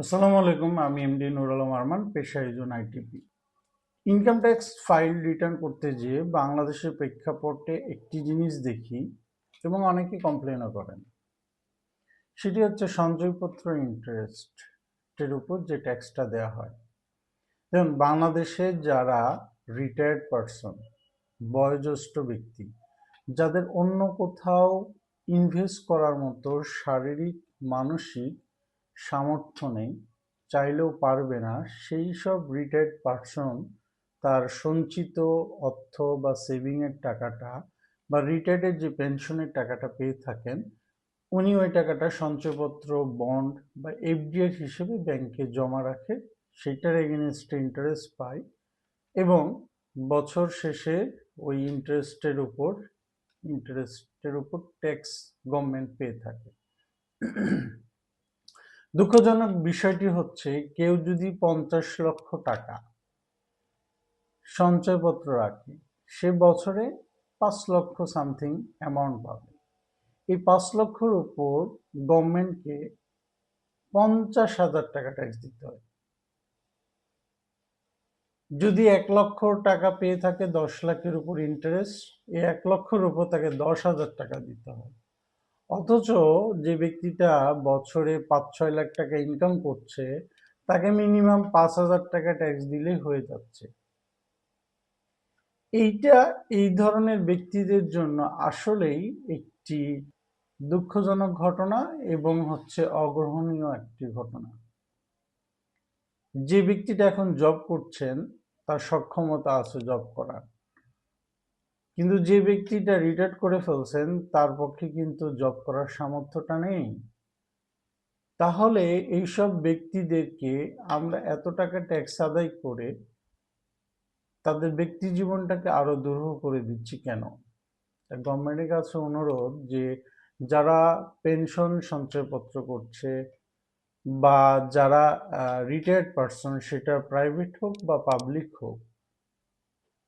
আসসালামু আলাইকুম, আমি এমডি নুর আলম আরমান, পেশায় একজন ITP. Income tax file return করতে যেয়ে বাংলাদেশের প্রেক্ষাপটে একটি জিনিস দেখি এবং অনেকে কমপ্লেনও করেন। সেটি হচ্ছে সঞ্চয়পত্র ইন্টারেস্টের উপর যে ট্যাক্সটা দেওয়া হয়। যেমন বাংলাদেশে যারা রিটায়ার্ড পারসন বয়োজ্যেষ্ঠ ব্যক্তি, যাদের অন্য কোথাও ইনভেস্ট করার মতো শারীরিক, মানসিক সামর্থ্য নেই, চাইলেও পারবে না। সেই সব রিটায়ার্ড পার্সন তার সঞ্চিত অর্থ বা সেভিংয়ের টাকাটা বা রিটায়ার্ডের যে পেনশনের টাকাটা পেয়ে থাকেন, উনি ওই টাকাটা সঞ্চয়পত্র বন্ড বা এফডিআর হিসেবে ব্যাংকে জমা রাখে, সেটার এগেনস্টে ইন্টারেস্ট পায় এবং বছর শেষে ওই ইন্টারেস্টের উপর ইন্টারেস্টের উপর ট্যাক্স গভর্নমেন্ট পেয়ে থাকে। দুঃখজনক বিষয়টি হচ্ছে, কেউ যদি পঞ্চাশ লক্ষ টাকা সঞ্চয়পত্র রাখে, সে বছরে পাঁচ লক্ষ সামথিং অ্যামাউন্ট পাবে। এই পাঁচ লক্ষর উপর গভর্নমেন্টকে পঞ্চাশ হাজার টাকা ট্যাক্স দিতে হয়। যদি এক লক্ষ টাকা পেয়ে থাকে দশ লাখের উপর ইন্টারেস্ট এই এক লক্ষর উপর তাকে দশ হাজার টাকা দিতে হয়। অথচ যে ব্যক্তিটা বছরে পাঁচ ছয় লাখ টাকা ইনকাম করছে, তাকে মিনিমাম পাঁচ হাজার টাকা ট্যাক্স দিলেই হয়ে যাচ্ছে। এইটা, এই ধরনের ব্যক্তিদের জন্য আসলেই একটি দুঃখজনক ঘটনা এবং হচ্ছে অগ্রহণীয় একটি ঘটনা। যে ব্যক্তিটা এখন জব করছেন, তার সক্ষমতা আছে জব করার। কিন্তু যে ব্যক্তিটা রিটায়ার্ড করে ফেলছেন, তার পক্ষে কিন্তু জব করার সামর্থ্যটা নেই। তাহলে এইসব ব্যক্তিদেরকে আমরা এত টাকা ট্যাক্স আদায় করে তাদের ব্যক্তি জীবনটাকে আরও দুরূহ করে দিচ্ছি কেন? গভর্নমেন্টের কাছে অনুরোধ যে যারা পেনশন সঞ্চয়পত্র করছে বা যারা রিটায়ার্ড পারসন সেটা প্রাইভেট হোক বা পাবলিক হোক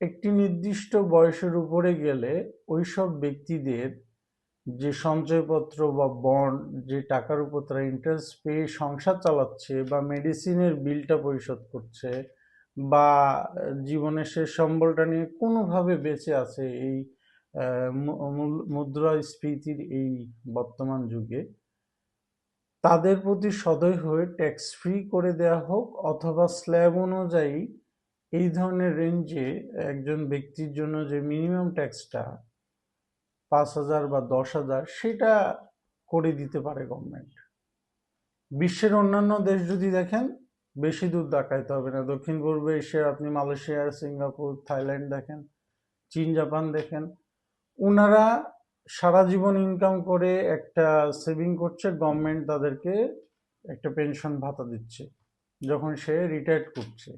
একটি নির্দিষ্ট বয়সের উপরে গেলে ওইসব ব্যক্তিদের যে সঞ্চয়পত্র বা বন্ড যে টাকার উপর তারা ইন্টারেস্ট পেয়ে সংসার চালাচ্ছে বা মেডিসিনের বিলটা পরিশোধ করছে বা জীবনের শেষ সম্বলটা নিয়ে কোনোভাবে বেঁচে আছে এই মুদ্রাস্ফীতির এই বর্তমান যুগে, তাদের প্রতি সদয় হয়ে ট্যাক্স ফ্রি করে দেয়া হোক অথবা স্ল্যাব অনুযায়ী এই ধরনের রেঞ্জে একজন ব্যক্তির জন্য যে মিনিমাম ট্যাক্সটা পাঁচ হাজার বা দশ হাজার, সেটা করে দিতে পারে গভর্নমেন্ট বিশ্বের অন্যান্য দেশ যদি দেখেন, বেশি দূর দেখাইতে হবে না। দক্ষিণ পূর্ব এশিয়ার আপনি মালয়েশিয়া, সিঙ্গাপুর, থাইল্যান্ড দেখেন, চীন, জাপান দেখেন ওনারা সারা জীবন ইনকাম করে একটা সেভিং করছে গভর্নমেন্ট তাদেরকে একটা পেনশন ভাতা দিচ্ছে, যখন সে রিটায়ার্ড করছে।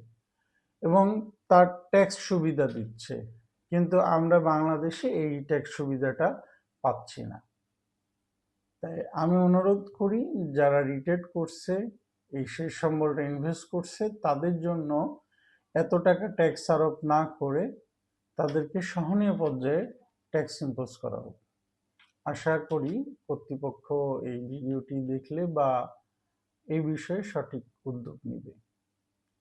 এবং তার ট্যাক্স সুবিধা দিচ্ছে। কিন্তু আমরা বাংলাদেশে এই ট্যাক্স সুবিধাটা পাচ্ছি না। তাই আমি অনুরোধ করি, যারা রিটায়ার্ড করছে, এই শেষ সম্বলটা ইনভেস্ট করছে, তাদের জন্য এত টাকা ট্যাক্স আরোপ না করে তাদেরকে সহনীয় পর্যায়ে ট্যাক্স ইম্পোজ করা হোক। আশা করি কর্তৃপক্ষ এই ভিডিওটি দেখলে বা এই বিষয়ে সঠিক উদ্যোগ নেবে।